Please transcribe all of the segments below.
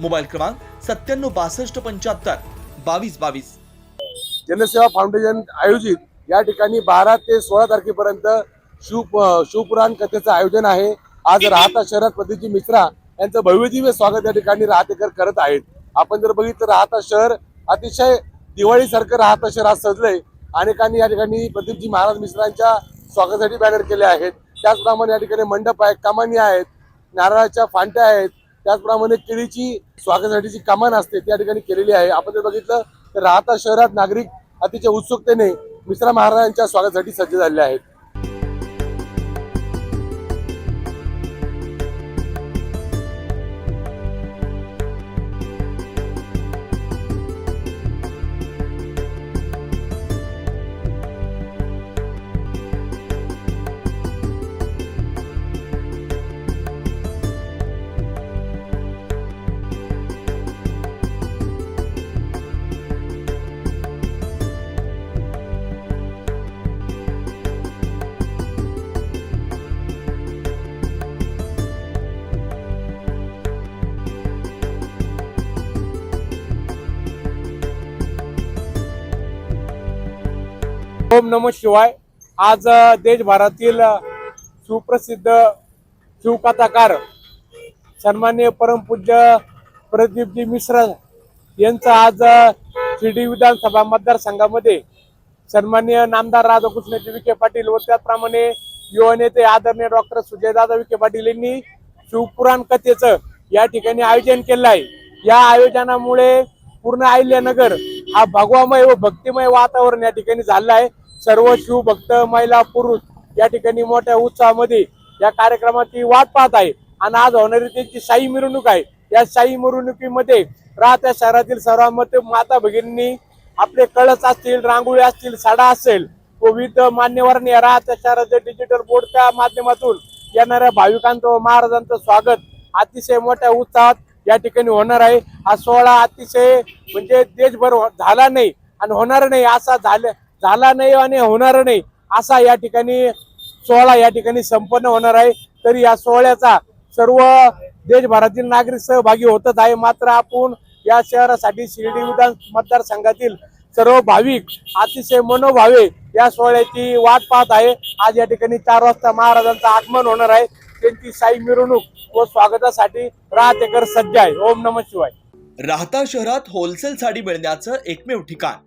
Mobile क्रमांक सत्त्याण्णव बासष्ट पंच्याहत्तर. बावीस बावीस. जनसेवा फाउंडेशन आयोजित या ठिकाणी बारा ते सोळा तारखेपर्यंत शिव शिवपुराण कथेचं आयोजन आहे. आज राहता शहरात प्रदीपजी मिश्रा यांचं भव्यदिव्य स्वागत या ठिकाणी राहतेकर करत आहेत. आपण जर बघितलं राहता शहर अतिशय दिवाळीसारखं राहता शहर आज सजलंय. अनेकांनी या ठिकाणी प्रदीपजी महाराज मिश्रांच्या स्वागतासाठी बॅनर केले आहेत. त्याचप्रमाणे या ठिकाणी मंडप आहेत कमानी आहेत नारळाच्या फांट्या आहेत त्याचप्रमाणे केळीची स्वागतासाठीची कमान असते त्या ठिकाणी केलेली आहे. आपण जर बघितलं तर राहता शहरात नागरिक अतिशय उत्सुकतेने मिश्रा महाराजांच्या स्वागतासाठी सज्ज झालेले आहेत. ओम नम शिवाय. आज देशभरातील सुप्रसिद्ध शिवकथाकार सन्मान्य परमपूज्य प्रदीपजी मिश्रा यांचं आज शिर्डी विधानसभा मतदारसंघामध्ये सन्मान्य नामदार राधाकृष्णजी विखे पाटील व त्याचप्रमाणे युवा नेते आदरणीय डॉक्टर सुजयदादा विखे पाटील यांनी शिवपुराण कथेचं या ठिकाणी आयोजन केलं आहे. या आयोजनामुळे पूर्ण अहिल्यानगर हा भगवामय व भक्तिमय वातावरण या ठिकाणी झालं आहे. सर्व शिवभक्त महिला पुरुष या ठिकाणी मोठ्या उत्साहामध्ये या कार्यक्रमाची वाट पाहत आहे. आणि आज होणारी त्यांची शाही मिरवणूक आहे. या शाही मिरवणुकीमध्ये राहत्या शहरातील सर्वांमध्ये माता भगिनी आपले कळस असतील रांगोळी असतील साडा असेल व विविध मान्यवरांनी या राहत्या शहराच्या डिजिटल बोर्डच्या माध्यमातून येणाऱ्या भाविकांचं व महाराजांचं स्वागत अतिशय मोठ्या उत्साहात या ठिकाणी होणार आहे. हा सोहळा अतिशय म्हणजे देशभर हो- झाला नाही आणि होणार नाही असा झाल्या झाला नाही आणि होणार नाही असा या ठिकाणी सोहळा या ठिकाणी संपन्न होणार आहे. तरी या सोहळ्याचा सर्व देशभरातील नागरिक सहभागी होतच आहे. मात्र आपण या शहरासाठी शिर्डी विधान मतदारसंघातील सर्व भाविक अतिशय मनोभावे या सोहळ्याची वाट पाहत आहे. आज या ठिकाणी चार वाजता महाराजांचं आगमन होणार आहे. त्यांची साई मिरवणूक व स्वागतासाठी राहतेकर सज्ज आहे. ओम नम शिवाय. राहता शहरात होलसेल साडी मिळण्याचं एकमेव ठिकाण.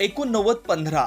एकोणनव्वद पंधरा.